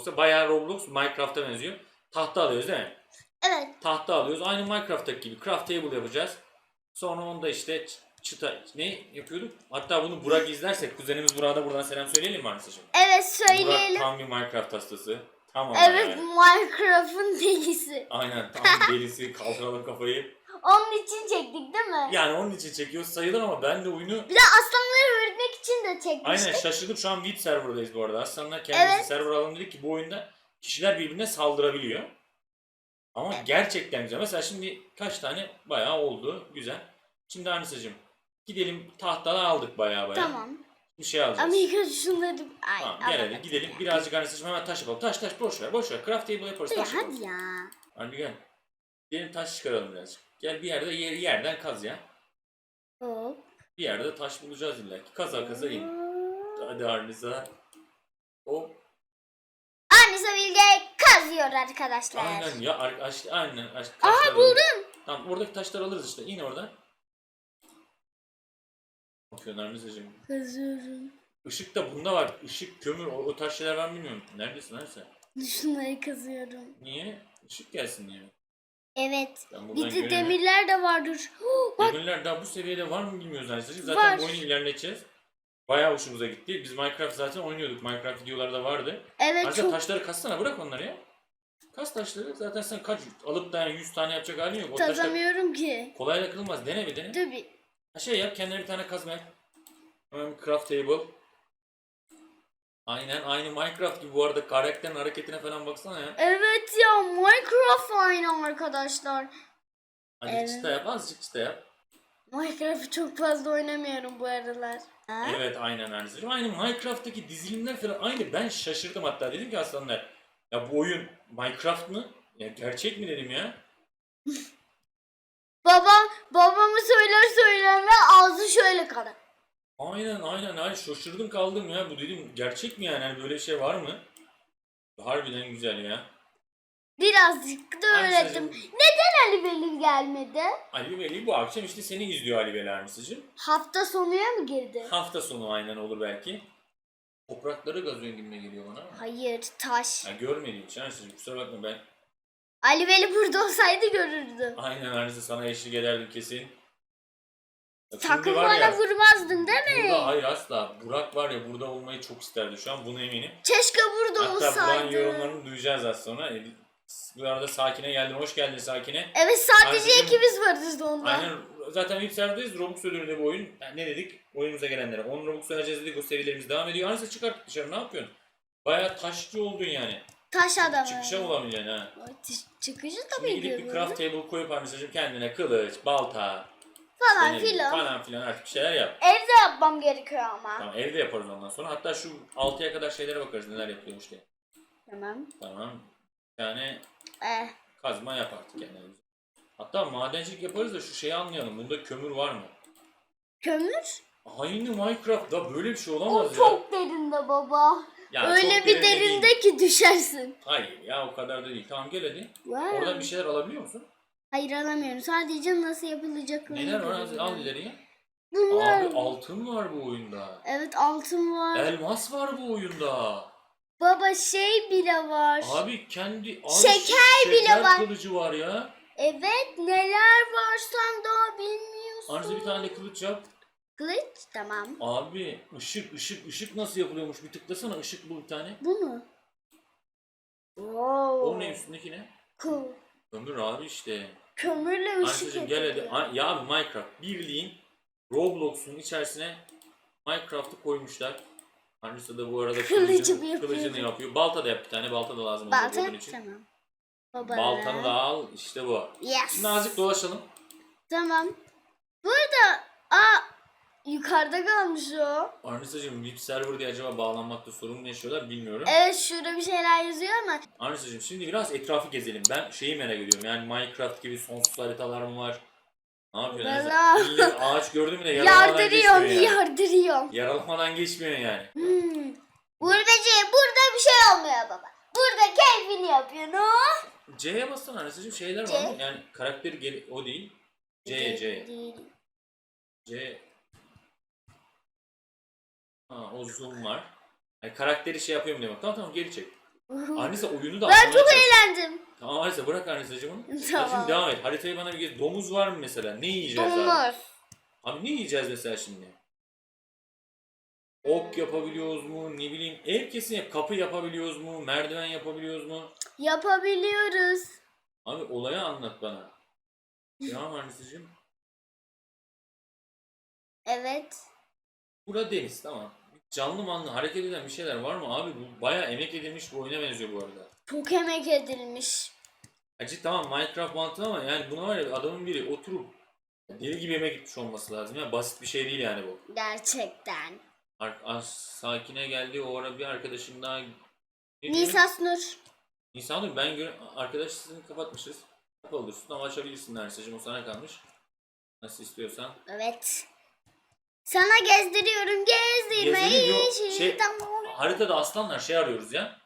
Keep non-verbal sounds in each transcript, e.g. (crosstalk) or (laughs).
Roblox'a? Bayağı Roblox Minecraft'a benziyor. Tahta alıyoruz değil mi? Evet. Tahta alıyoruz. Aynı Minecraft'taki gibi craft table yapacağız. Sonra onda işte çıta ne yapıyorduk? Hatta bunu Burak izlerse kuzenimiz Burak'a buradan selam söyleyelim mi Arnisa'cığım? Evet Burak söyleyelim. tam bir Minecraft hastası. Tamam. Evet Minecraft'ın delisi. Aynen tam delisi kaldıralım kafayı. Onun için çektik değil mi? Yani onun için çekiyoruz sayılır ama ben de oyunu Bir de aslanları öğretmek için de çekmiştik. aynen şaşırdım şu an VIP serverdayız bu arada. Aslında kendimizi Evet. server alalım dedik ki bu oyunda kişiler birbirine saldırabiliyor. Ama gerçekten güzel. Mesela şimdi kaç tane bayağı oldu. Güzel. Şimdi Anisa'cığım gidelim tahtalar aldık bayağı bayağı. Tamam. Bir şey alacağız. Önce şunları... Ay, Tamam gel hadi gidelim. Birazcık Anisa'cığım hemen taş yapalım. Taş taş boş ver boş ver. Craft table yaparız Ya taş yapalım. hadi ya. Hadi gel. Gelin taş çıkaralım birazcık. Gel bir yerde yer, yerden kaz ya. Hop. Bir yerde taş bulacağız illa ki. Kaza kaza in. Hadi Arnisa. Hop. Anisa Bilge kazıyor arkadaşlar. Aynen ya. Ar- aş- aynen. Aş- Aha, buldum. alırız. Tamam oradaki taşları alırız işte. İn oradan. Ne yapıyorsun Arnisa'cığım? Kazıyorum. Işık da bunda var. Işık, kömür, o, o tarz şeyler ben bilmiyorum. Neredesin Arnisa? Şunları kazıyorum. Niye? Işık gelsin diye. Evet. Ben buradan Bir de göremiyorum. demirler de vardır. Huh, Bak Demirler daha bu seviyede var mı bilmiyoruz Arnisa'cığım. Zaten Var. bu oyunu ilerleteceğiz. Bayağı hoşumuza gitti. Biz Minecraft zaten oynuyorduk. Minecraft videoları da vardı. evet Arka çok taşları kassana bırak onları ya. Kas taşları zaten sen kaç alıp da yani 100 tane yapacak halin yok. O taşlar kazamıyorum ki. kolayla kırılmaz. Dene bir dene. Dur bir. Ha şey yap kendine bir tane kazma yap. Hemen bir craft table. Aynen aynı Minecraft gibi bu arada karakterin hareketine falan baksana ya. Evet ya Minecraft aynı arkadaşlar. Hadi Evet. çıta yap azıcık çıta yap. Minecraft'ı çok fazla oynamıyorum bu aralar. Ha? Evet aynen Ernest'ciğim. Aynı Minecraft'taki dizilimler falan aynı. Ben şaşırdım hatta dedim ki aslanlar. Ya bu oyun Minecraft mı? Ya gerçek mi dedim ya. (laughs) Baba, babamı söyler söyleme ağzı şöyle kalır. Aynen aynen aynen şaşırdım kaldım ya bu dedim gerçek mi yani hani böyle bir şey var mı? Harbiden güzel ya. Birazcık da öğrettim. Neden Ali Veli gelmedi? Ali Veli bu akşam işte seni izliyor Ali Veli Arnisa'cığım. Hafta sonuya mı girdi? Hafta sonu aynen olur belki. Toprakları gazıyor gibime geliyor bana ama. Hayır, taş. Ya görmediğim için kusura bakma ben. Ali Veli burada olsaydı görürdü. Aynen Arnisa sana eşlik ederdim kesin. Şimdi var bana ya, vurmazdın değil mi? Burada hayır asla. Burak var ya burada olmayı çok isterdi şu an buna eminim. Keşke burada Hatta Burak'ın olsaydı. yorumlarını duyacağız az sonra. E, Bu arada Sakine geldi. Hoş geldin Sakine. Evet sadece Ayrıca- ikimiz varız onda. Aynen zaten ilk serverdeyiz. Robux ödülünde bu oyun. Yani ne dedik? Oyunumuza gelenlere. 10 Robux vereceğiz dedik. O seviyelerimiz devam ediyor. Anası çıkart dışarı ne yapıyorsun? Bayağı taşçı oldun yani. Taş adam. Çıkışa bulamayacaksın ha. Çıkışı Şimdi tabii gidip bir craft table koyup anneciğim kendine kılıç, balta, Falan filan. falan filan artık bir şeyler yap. Evde yapmam gerekiyor ama. Tamam evde yaparız ondan sonra. Hatta şu 6'ya kadar şeylere bakarız neler yapıyormuş diye. Tamam. Tamam. Tane Eh. kazma yap artık yani. Hatta madencilik yaparız da şu şeyi anlayalım. Bunda kömür var mı? Kömür? Aynı Minecraft'ta böyle bir şey olamaz O ya. çok derinde baba. Ya çok Öyle bir derinde değil. derinde ki düşersin. Hayır ya o kadar da değil. Tamam gel hadi. Oradan bir şeyler alabiliyor musun? Hayır alamıyorum. Sadece nasıl yapılacak Neler var? Az- Al ileriye. Bunlar. Abi altın var bu oyunda. Evet altın var. Elmas var bu oyunda. Baba şey bile var. Abi kendi abi Şeker bile var. kılıcı var ya. Evet neler var sen daha bilmiyorsun. Arzu bir tane kılıç yap. Kılıç tamam. Abi ışık ışık ışık nasıl yapılıyormuş bir tıklasana ışık bul bir tane. Bu mu? Wow. O ne üstündeki ne? Cool. Ömür abi işte. Kömürle ışık Arkadaşım gel hadi. yapıyor. Ay- Ya abi Minecraft bildiğin Roblox'un içerisine Minecraft'ı koymuşlar. Annesi de bu arada Kılıcı kılıcını, yapıyor. kılıcını yapıyor. Balta da yap bir tane. Balta da lazım olacak Balta bunun için. tamam. Baba. Baltanı da al. işte bu. Yes. Şimdi azıcık dolaşalım. Tamam. Burada aa yukarıda kalmış o. Arnisa'cığım VIP server diye acaba bağlanmakta sorun mu yaşıyorlar bilmiyorum. Evet şurada bir şeyler yazıyor ama Arnisa'cığım şimdi biraz etrafı gezelim. Ben şeyi merak ediyorum. Yani Minecraft gibi sonsuz haritalar mı var? Ne yapıyorsun? Valla. Ağaç gördün mü de (laughs) yaralamadan yardırıyorum geçmiyor yani. yardırıyorum. Yaralamadan geçmiyor yani. Hmm. Buradacı burada bir şey olmuyor baba. Burada keyfini yapıyorsun o. C'ye bassana Arnisa'cığım şeyler C. var mı? Yani karakteri geri... o değil. C'ye C. Değil. C. Ha o zoom var. Yani karakteri şey yapıyorum diye bak. Tamam tamam geri çek. (laughs) Anisa oyunu da ben çok eğlendim. Tamam Anisa bırak Anisa'cığım onu. (laughs) Tamam. Şimdi devam et. Haritayı bana bir gez. Domuz var mı mesela? Ne yiyeceğiz abi? Domuz. Abi ne yiyeceğiz mesela şimdi? Ok yapabiliyoruz mu? Ne bileyim. Ev kesin yap. Kapı yapabiliyoruz mu? Merdiven yapabiliyoruz mu? Yapabiliyoruz. Abi olayı anlat bana. (laughs) Tamam Anisa'cığım. Evet. Burada deniz tamam. Canlı manlı hareket eden bir şeyler var mı abi? Bu bayağı emek edilmiş bir oyuna benziyor bu arada. Çok emek edilmiş. Acı tamam Minecraft mantığı ama yani buna var ya adamın biri oturup deli gibi emek gitmiş olması lazım. Ya basit bir şey değil yani bu. Gerçekten. Ar- as- sakine geldi o ara bir arkadaşım daha... Nisas Nur. Nisan Nur ben gör arkadaş sizin kapatmışız. Kapalı dursun ama açabilirsin Nersacığım o sana kalmış. Nasıl istiyorsan. Evet. Sana gezdiriyorum gezdirmeyi. Yok. Şey-. Haritada aslanlar şey arıyoruz ya.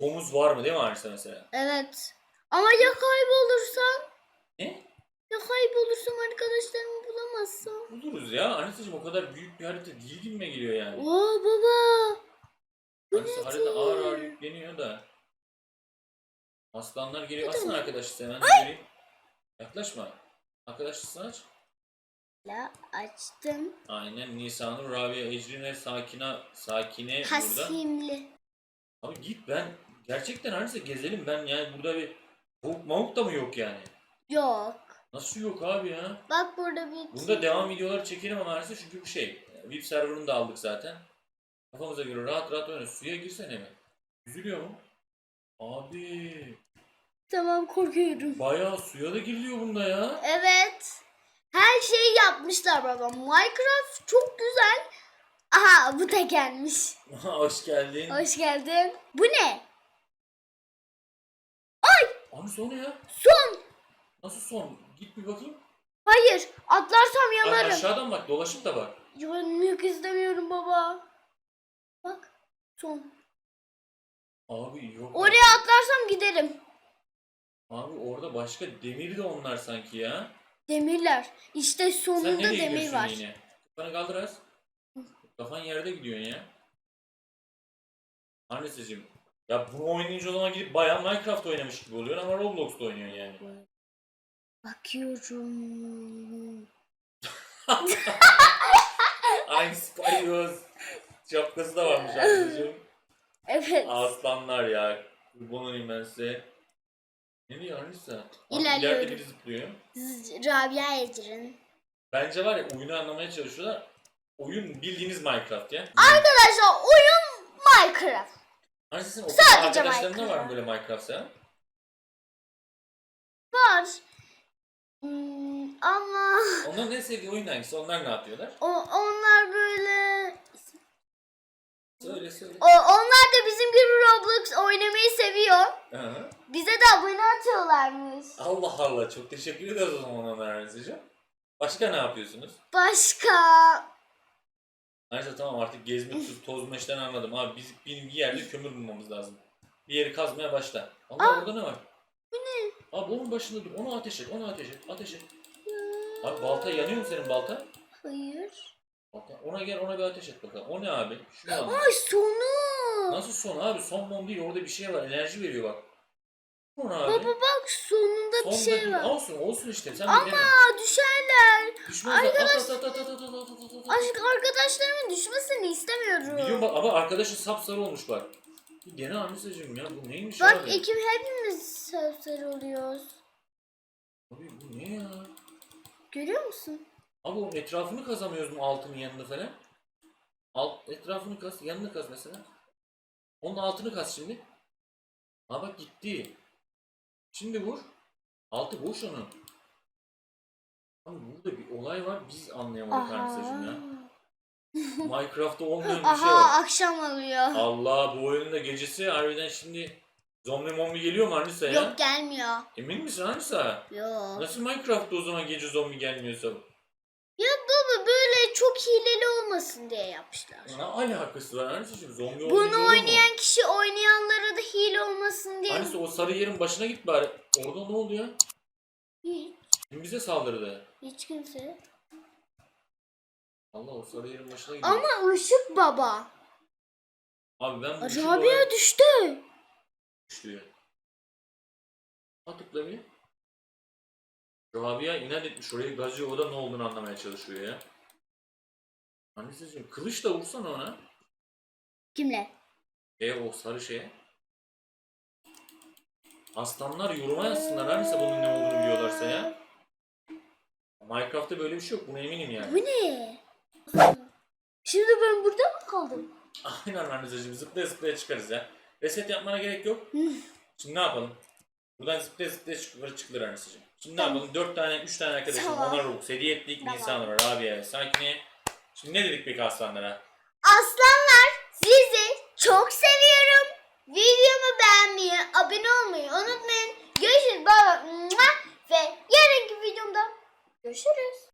Domuz var mı değil mi harita mesela? Evet. Ama ya kaybolursam? Ne? Ya kaybolursam arkadaşlarımı bulamazsam? Buluruz ya. Anisacığım o kadar büyük bir harita değil gibime geliyor yani. Oo baba. Ne harita ağır ağır yükleniyor da. Aslanlar geliyor. Aslında mı? arkadaşı göreyim. Yaklaşma. Arkadaşlısın aç. La açtım. Aynen Nisanur, Rabia, Ecrine, Sakina, Sakine burada. Hasimli. Abi git ben gerçekten Anise gezelim ben yani burada bir tavuk mavuk da mı yok yani? Yok. Nasıl yok abi ya? Bak burada bir Burada devam videoları çekelim ama Anise çünkü bu şey. VIP serverını da aldık zaten. Kafamıza göre rahat rahat oynarız. Suya girsene mi? Üzülüyor mu? Abi Tamam korkuyorum. bayağı suya da giriliyor bunda ya. Evet. Her şeyi yapmışlar baba. Minecraft çok güzel. Aha bu da gelmiş. (laughs) Hoş geldin. Hoş geldin. Bu ne? Abi son ne ya? Son. Nasıl son? Git bir bakayım. Hayır. Atlarsam Ay, yanarım. aşağıdan bak dolaşıp da bak. Yanmak istemiyorum baba. Bak. Son. Abi yok. Oraya atlarsam giderim. Abi orada başka demir de onlar sanki ya. Demirler. İşte Sen sonunda nereye demir gidiyorsun var. yine? Kafanı kaldır az. Kafan yerde gidiyorsun ya. Annesicim. Ya bunu oynayınca o zaman gidip bayağı Minecraft oynamış gibi oluyor ama Roblox'ta oynuyorsun yani. Bakıyorum. (laughs) Aynı Spyros. Şapkası da varmış anneciğim. Evet. Aslanlar ya. Kurban olayım ben size. Ne diyor Anissa? İlerliyorum. İleride biri zıplıyor. Z- Rabia Ecrin. Bence var ya oyunu anlamaya çalışıyorlar. Oyun bildiğiniz Minecraft ya. Arkadaşlar oyun Minecraft. Sizin okul Sadece arkadaşlarında var mı böyle Minecraft ya? Var. Hmm, ama Onların en sevdiği oyun hangisi? Onlar ne yapıyorlar? o, onlar böyle Söyle söyle. o, onlar da bizim gibi Roblox oynamayı seviyor. Hı. Bize de abone atıyorlarmış. Allah Allah çok teşekkür ederiz o zaman onlara Anisa'cığım. Başka ne yapıyorsunuz? Başka Neyse tamam artık gezmek, tuz, tozma işten anladım. Abi biz bir, bir yerde kömür bulmamız lazım. Bir yeri kazmaya başla. Allah Aa! orada ne var? Bu ne? Abi onun başında dur. Onu ateş et. Onu ateş et. Ateş et. Abi balta yanıyor mu senin balta? hayır. Ona gel ona bir ateş et bakalım. O ne abi? Şunu al. Ay sonu. Nasıl son abi? Son mom değil. Orada bir şey var. Enerji veriyor bak. Bu ne abi? Baba bak sonunda bir şey değil. var. Olsun olsun işte. Sen Ama düşerler. Düşmez at at at at at at at at at at. Aşk arkadaşlarımın düşmesini istemiyorum. Biliyorum bak ama arkadaşın sapsarı olmuş bak. Bir dene Anisa'cığım ya bu neymiş Bak abi? ekip hepimiz sözler oluyoruz. Abi bu ne ya? Görüyor musun? Abi onun etrafını kazamıyoruz mu altının yanını falan? Alt etrafını kaz, yanını kaz mesela. Onun altını kaz şimdi. Ha bak gitti. Şimdi vur. Altı boş onun. Abi burada bir olay var biz anlayamadık Anisa'cığım ya. (laughs) Minecraft'ta olmayan bir şey Aha var. akşam oluyor. Allah bu oyunun da gecesi harbiden şimdi zombi mombi geliyor mu Anisa ya? Yok gelmiyor. Emin misin Anisa? Yok. Nasıl Minecraft'ta o zaman gece zombi gelmiyorsa? Ya baba böyle çok hileli olmasın diye yapmışlar. Ne alakası var Anisa'cığım zombi olunca Bunu olur mu? oynayan kişi oynayanlara da hile olmasın diye. Anisa o sarı yerin başına git bari. Orada ne oldu ya? Hiç, Kim bize saldırdı? hiç kimse. Allah o sarı yerin başına gidiyor. Ama ışık baba. Abi ben bu işi Rabia düştü. düşüyor. Ha tıkla bir. Rabia inat etmiş orayı gazıyor o da ne olduğunu anlamaya çalışıyor ya. Annesiciğim kılıç da vursana ona. Kimle? E o sarı şeye. Aslanlar yoruma yazsınlar annesi bunun ne olduğunu biliyorlarsa ya. Minecraft'ta böyle bir şey yok buna eminim yani. Bu ne? Şimdi ben burada mı kaldım? Aynen anneciğim zıplaya zıplaya çıkarız ya. Reset yapmana gerek yok. Şimdi ne yapalım? Buradan zıplaya zıplaya çıkılır çıkılır anasıcım. Şimdi ne yapalım? 4 tane, 3 tane arkadaşım Tamam. onlar Robux hediye ettik. Tamam. Nisanlara, Rabia'ya, Sakin'e. Şimdi ne dedik peki aslanlara? Aslanlar sizi çok seviyorum. Videomu beğenmeyi, abone olmayı unutmayın. Görüşürüz baba. Mua! Ve yarınki videomda görüşürüz.